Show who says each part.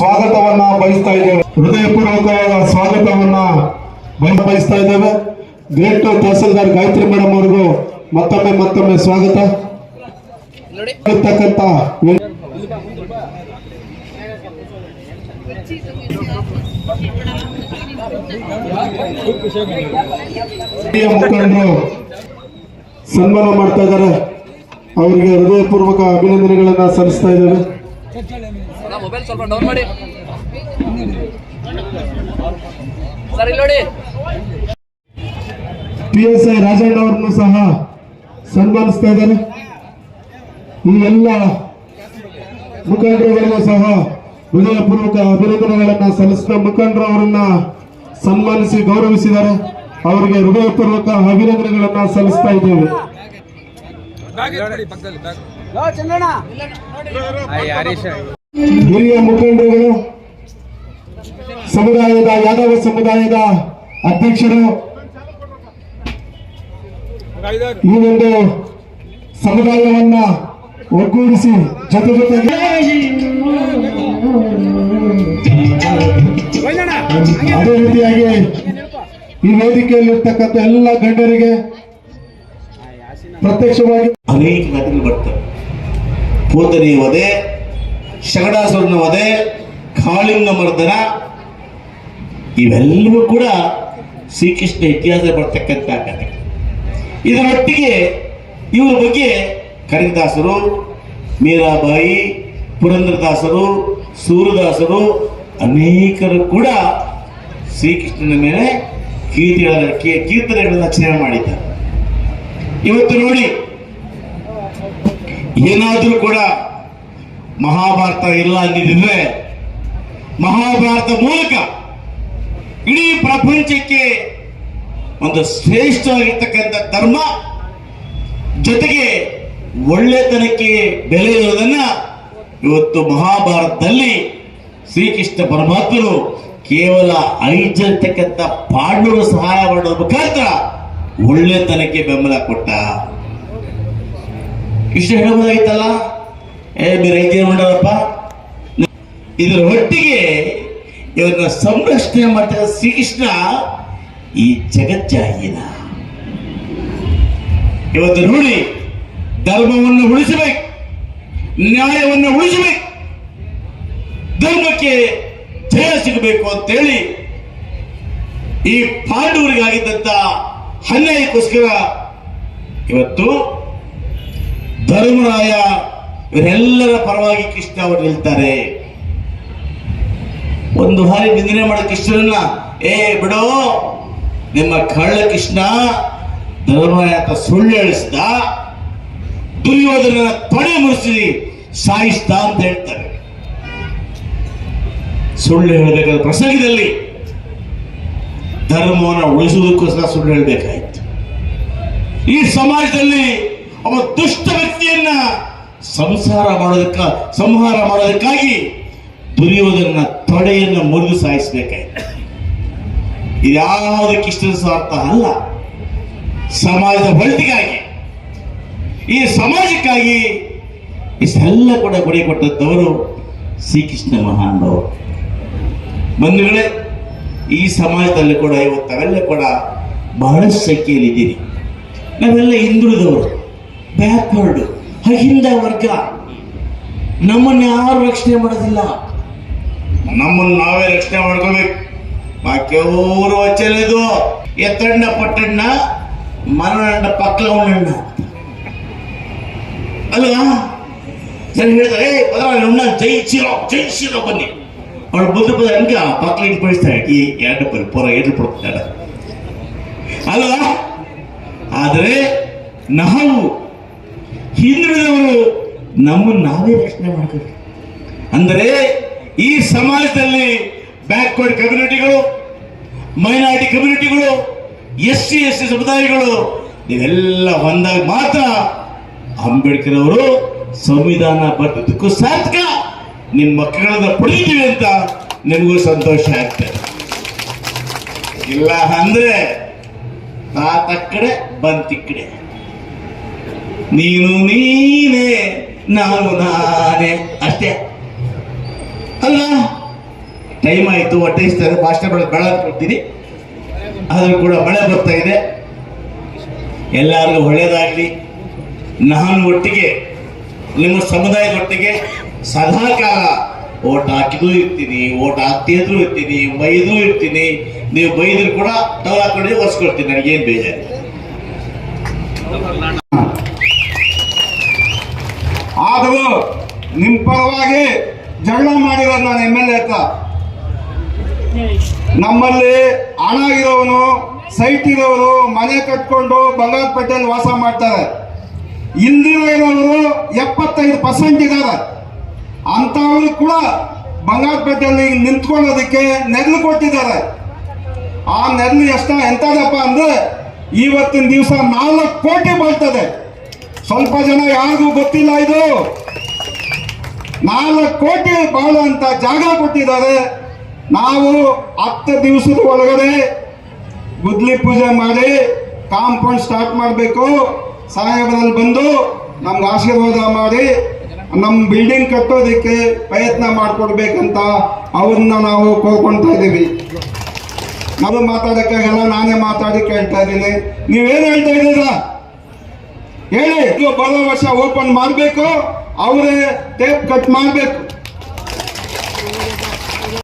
Speaker 1: ಸಲ್ಲಿಸ್ತಾ ಇದ್ದೇವೆ. ಹೃದಯಪೂರ್ವಕವಾದ ಸ್ವಾಗತವನ್ನ ಬಯ- ಬಯಸ್ತಾ ಇದ್ದೇವೆ. ಗ್ರೇಟ್ ತಹಸೀಲ್ದಾರ್ ಗಾಯತ್ರಿ ಮೇಡಮ್ ಅವರಿಗೂ ಮತ್ತೊಮ್ಮೆ ಮತ್ತೊಮ್ಮೆ ಸ್ವಾಗತ. ಮುಖಂಡರು ಸನ್ಮಾನ ಮಾಡ್ತಾ ಇದ್ದಾರೆ. ಅವರಿಗೆ ಹೃದಯಪೂರ್ವಕ ಅಭಿನಂದನೆಗಳನ್ನ ಸಲ್ಲಿಸ್ತಾ ಇದ್ದೇವೆ.
Speaker 2: ಮೊಬೈಲ್ ಸ್ವಲ್ಪ ಡೌನ್ ಮಾಡಿ. ಸರ್ ಇಲ್ಲಿ ನೋಡಿ.
Speaker 1: ಪಿ ಎಸ್ ಐ ರಾಜಣ್ಣ ಅವರನ್ನು ಸಹ ಸನ್ಮಾನಿಸ್ತಾ ಇದ್ದಾರೆ. ಈ ಎಲ್ಲ ಮುಖಂಡರುಗಳಿಗೂ ಸಹ ಹೃದಯಪೂರ್ವಕ ಅಭಿನಂದನೆಗಳನ್ನ ಸಲ್ಲಿಸಿದ ಮುಖಂಡರು ಅವರನ್ನ ಸನ್ಮಾನಿಸಿ ಗೌರವಿಸಿದ್ದಾರೆ. ಅವರಿಗೆ ಹೃದಯಪೂರ್ವಕ ಅಭಿನಂದನೆಗಳನ್ನ ಸಲ್ಲಿಸ್ತಾ ಇದ್ದೇವೆ. ಹಿರಿಯ ಮುಖಂಡರುಗಳು, ಸಮುದಾಯದ, ಯಾದವ ಸಮುದಾಯದ ಅಧ್ಯಕ್ಷರು, ಈ ಒಂದು ಸಮುದಾಯವನ್ನ ಒಗ್ಗೂಡಿಸಿ ಜೊತೆ ಜೊತೆಗೆ ಅದೇ ರೀತಿಯಾಗಿ ಈ ವೇದಿಕೆಯಲ್ಲಿರ್ತಕ್ಕಂಥ ಎಲ್ಲ ಗಂಡರಿಗೆ ಪ್ರತ್ಯಕ್ಷವಾಗಿ
Speaker 3: ಅನೇಕ ಬರ್ತಾರೆ ಬರ್ತವೆ. ಶಗಡಾಸುರನ ವಧೆ, ಕಾಳಿಂಗ ಮರ್ದನ, ಇವೆಲ್ಲವೂ ಕೂಡ ಶ್ರೀಕೃಷ್ಣ ಇತಿಹಾಸ ಬರ್ತಕ್ಕಂಥ ಕಥೆ ಇದರೊಟ್ಟಿಗೆ ಇವರ ಬಗ್ಗೆ ಕನಕದಾಸರು, ಮೀರಾಬಾಯಿ, ಪುರಂದ್ರದಾಸರು, ಸೂರದಾಸರು ಅನೇಕರು ಕೂಡ ಶ್ರೀಕೃಷ್ಣನ ಮೇಲೆ ಕೀರ್ತಿಗಳ ಕೀರ್ತನೆಗಳನ್ನು ರಚನೆ ಮಾಡಿದ್ದಾರೆ. ಇವತ್ತು ನೋಡಿ, ಏನಾದರೂ ಕೂಡ ಮಹಾಭಾರತ ಇಲ್ಲ ಅಂದಿದ್ರೆ ಮಹಾಭಾರತ ಮೂಲಕ ಇಡೀ ಪ್ರಪಂಚಕ್ಕೆ ಒಂದು ಶ್ರೇಷ್ಠವಾಗಿರ್ತಕ್ಕಂಥ ಧರ್ಮ ಜೊತೆಗೆ ಒಳ್ಳೆತನಕ್ಕೆ ಬೆಲೆ ಇರೋದನ್ನ ಇವತ್ತು ಮಹಾಭಾರತದಲ್ಲಿ ಶ್ರೀಕೃಷ್ಣ ಪರಮಾತ್ಮರು ಕೇವಲ ಐಜರ್ತಕ್ಕಂಥ ಪಾಂಡವರು ಸಹಾಯ ಮಾಡೋ ಮುಖಾಂತರ ಒಳ್ಳೆತನಕ್ಕೆ ಬೆಂಬಲ ಕೊಟ್ಟ. ಇಷ್ಟು ಹೇಳಬಹುದಾಗಿತ್ತಲ್ಲ ಏ ಮಾಡಪ್ಪ ಇದರ ಒಟ್ಟಿಗೆ ಇವರನ್ನ ಸಂರಕ್ಷಣೆ ಮಾಡ್ತಾರೆ ಶ್ರೀಕೃಷ್ಣ ಈ ಜಗಜ್ಜಾಯಿನ ಇವತ್ತು ರೂಢಿ, ಧರ್ಮವನ್ನು ಉಳಿಸಬೇಕು, ನ್ಯಾಯವನ್ನು ಉಳಿಸಬೇಕು, ಧರ್ಮಕ್ಕೆ ಜಯ ಸಿಗಬೇಕು ಅಂತೇಳಿ ಈ ಪಾಂಡವರಿಗಾಗಿದ್ದಂತ ಅನ್ಯಾಯಕ್ಕೋಸ್ಕರ ಇವತ್ತು ಧರ್ಮರಾಯ ಇವರೆಲ್ಲರ ಪರವಾಗಿ ಕೃಷ್ಣ ಅವರು ನಿಲ್ತಾರೆ ಒಂದು ಬಾರಿ ನಿಂದನೆ ಮಾಡೋ ಕೃಷ್ಣನನ್ನ ಏ, ಬಿಡೋ. ನಿಮ್ಮ ಕಳ್ಳ ಕೃಷ್ಣ ಧರ್ಮಯಾತ ಸುಳ್ಳು ಹೇಳಿಸ್ದ. ದುರ್ಯೋಧನ ತೊಡೆ ಮುರಿಸಿ ಸಾಯಿಸ್ತಾ ಅಂತ ಹೇಳ್ತಾರೆ. ಸುಳ್ಳು ಹೇಳಬೇಕಾದ ಪ್ರಸಂಗದಲ್ಲಿ ಧರ್ಮವನ್ನು ಉಳಿಸುವುದಕ್ಕೋಸ್ಕರ ಸುಳ್ಳು ಹೇಳಬೇಕಾಯಿತು. ಈ ಸಮಾಜದಲ್ಲಿ ಒಬ್ಬ ದುಷ್ಟ ವ್ಯಕ್ತಿಯನ್ನ ಸಂಸಾರ ಮಾಡೋದಕ್ಕ, ಸಂಹಾರ ಮಾಡೋದಕ್ಕಾಗಿ ದುರ್ಯೋಧನ ತೊಡೆಯನ್ನು ಮುರಿದು ಸಾಯಿಸಬೇಕಾಯ್ತು. ಇದ್ಯಾವುದಕ್ಕೆ ಇಷ್ಟದ ಸ್ವಾರ್ಥ ಅಲ್ಲ. ಸಮಾಜದ ಒಳಿತಿಗಾಗಿ, ಈ ಸಮಾಜಕ್ಕಾಗಿ ಇಷ್ಟೆಲ್ಲ ಕೂಡ ಗುಡಿ ಕೊಟ್ಟದ್ದವರು ಶ್ರೀಕೃಷ್ಣ ಮಹಾನವರು ಬಂಧುಗಳೇ, ಈ ಸಮಾಜದಲ್ಲಿ ಕೂಡ ಇವತ್ತು ಕೂಡ ಬಹಳಷ್ಟು ಸಂಖ್ಯೆಯಲ್ಲಿ ಇದ್ದೀರಿ. ನಾವೆಲ್ಲ ಹಿಂದುಳಿದವರು ಬ್ಯಾಕ್ವರ್ಡ್, ಅಹಿಂದ ವರ್ಗ. ನಮ್ಮನ್ನು ಯಾರು ರಕ್ಷಣೆ ಮಾಡೋದಿಲ್ಲ. ನಮ್ಮನ್ನು ನಾವೇ ರಕ್ಷಣೆ ಮಾಡ್ಕೋಬೇಕು. ಬಾಕಿಯವರು ವಚ್ಚలేదు ಎತ್ತಣ್ಣ, ಪಟ್ಟಣ್ಣ ಮರಣ ಪಕ್ಕಲ ಉಣ್ಣಣ್ಣ ಅಲ್ವಾ? ಸರಿ ಹೇಳ್ತಾರೆ ಏ ಉಣ್ಣ ಜೈ ಶಿರೋ ಜೈ ಶಿರೋ ಬನ್ನಿ. ಅವಳು ಬುದ್ಧ ಬದ ಹಂಗ ಪಕ್ಕಲ ಇಟ್ಟು ಬಯಸ್ತಾಳೆ ಈ ಎರಡು ಪರಿ, ಪೊರ ಎರಡು ಕೊಡ್ತಾಳೆ ಅಲ್ವಾ? ಆದರೆ ನಾವು ಹಿಂದುಳಿದವರು ನಮ್ಮನ್ನು ನಾವೇ ರಕ್ಷಣೆ ಮಾಡ್ಕೋಬೇಕು ಅಂದರೆ ಈ ಸಮಾಜದಲ್ಲಿ ಬ್ಯಾಕ್ವರ್ಡ್ ಕಮ್ಯುನಿಟಿಗಳು, ಮೈನಾರಿಟಿ ಕಮ್ಯುನಿಟಿಗಳು ಎಸ್ ಸಿ ಎಸ್ ಸಿ ಸಮುದಾಯಗಳು ಇವೆಲ್ಲ ಒಂದಾಗ ಮಾತ್ರ ಅಂಬೇಡ್ಕರ್ ಅವರು ಸಂವಿಧಾನ ಬದ್ಧಕ್ಕೂ ಸಾರ್ಥಕ. ನಿಮ್ಮ ಮಕ್ಕಳನ್ನ ಪಡೀತೀವಿ ಅಂತ ನಿಮಗೂ ಸಂತೋಷ ಆಗ್ತದೆ. ಇಲ್ಲ ಅಂದ್ರೆ ತಾತ ಕಡೆ, ಬಂತಿ ಕಡೆ. ನೀನು ನೀನೇ ನಾನು ನಾನೇ. ಅಷ್ಟೇ. ಟೈಮ್ ಆಯಿತು ಇದೆ ಭಾಷಣ ಬೆಳೆ ಬೆಳ ಕೊಡ್ತೀನಿ ಆದರೂ ಕೂಡ ಮಳೆ ಬರ್ತಾ ಇದೆ. ಎಲ್ಲರಿಗೂ ಒಳ್ಳೆಯದಾಗಲಿ ನಾನು ಒಟ್ಟಿಗೆ, ನಿಮ್ಮ ಸಮುದಾಯದ ಒಟ್ಟಿಗೆ ಸದಾ ಓಟ್ ಹಾಕಿದೂ ಇರ್ತೀನಿ, ಓಟ್ ಹಾಕ್ತಿದ್ರು ಇರ್ತೀನಿ, ಬೈದು ಇರ್ತೀನಿ. ನೀವು ಬೈದ್ರು ಕೂಡ ಟವಲ್ ಹಾಕೊಂಡು ಒರೆಸ್ಕೊಡ್ತೀನಿ ನನಗೇನು ಬೇಜಾರು.
Speaker 4: ಆದರೂ ನಿಮ್ಮ ಪರವಾಗಿ ಜಗಳ ಮಾಡಿರೋದು ನಾನು ಎಂ ಎಲ್ ಎ ಹತ್ರ. ನಮ್ಮಲ್ಲಿ ಹಣ ಇರೋವನು, ಸೈಟ್ ಇರೋರು ಮನೆ ಕಟ್ಕೊಂಡು ಬಂಗಾರಪೇಟೆಯಲ್ಲಿ ವಾಸ ಮಾಡ್ತಾರೆ. ಇಲ್ದಿರೋ ಇರೋರು ಎಪ್ಪತ್ತೈದು ಪರ್ಸೆಂಟ್ ಇದ್ದಾರೆ ಅಂಥವ್ರು ಕೂಡ ಬಂಗಾರಪೇಟೆಯಲ್ಲಿ ನಿಂತ್ಕೊಳ್ಳೋದಕ್ಕೆ ನೆರಳು ಕೊಟ್ಟಿದ್ದಾರೆ. ಆ ನೆರಳು ಎಷ್ಟ ಎಂತದಪ್ಪ ಅಂದ್ರೆ ಇವತ್ತಿನ ದಿವಸ ನಾಲ್ಕು ಕೋಟಿ ಬರ್ತದೆ. ಸ್ವಲ್ಪ ಜನ ಯಾರಿಗೂ ಗೊತ್ತಿಲ್ಲ ಇದು. ನಾಲ್ಕು ಕೋಟಿ ಬಾಳುವಂತ ಜಾಗ ಕೊಟ್ಟಿದ್ದಾರೆ. ನಾವು ಹತ್ತು ದಿವಸದ ಒಳಗಡೆ ಗುದ್ಲಿ ಪೂಜೆ ಮಾಡಿ ಕಾಂಪೌಂಡ್ ಸ್ಟಾರ್ಟ್ ಮಾಡಬೇಕು. ಸಾಹೇಬರಲ್ಲಿ ಬಂದು ನಮ್ಗೆ ಆಶೀರ್ವಾದ ಮಾಡಿ ನಮ್ಮ ಬಿಲ್ಡಿಂಗ್ ಕಟ್ಟೋದಕ್ಕೆ ಪ್ರಯತ್ನ ಮಾಡಿಕೊಡ್ಬೇಕಂತ ಅವ್ರನ್ನ ನಾವು ಕೋರ್ಕೊಳ್ತಾ ಇದ್ದೀವಿ. ನಾವು ಮಾತಾಡೋಕ್ಕಾಗಲ್ಲ, ನಾನೇ ಮಾತಾಡಿ ಕೇಳ್ತಾ ಇದ್ದೀನಿ. ನೀವೇನು ಹೇಳ್ತಾ ಇದ್ದೀರಾ? ಹೇಳಿ. ಬರೋ ವರ್ಷ ಓಪನ್ ಮಾಡಬೇಕು. ಅವರೇ ಟೇಪ್ ಕಟ್ ಮಾಡಬೇಕು.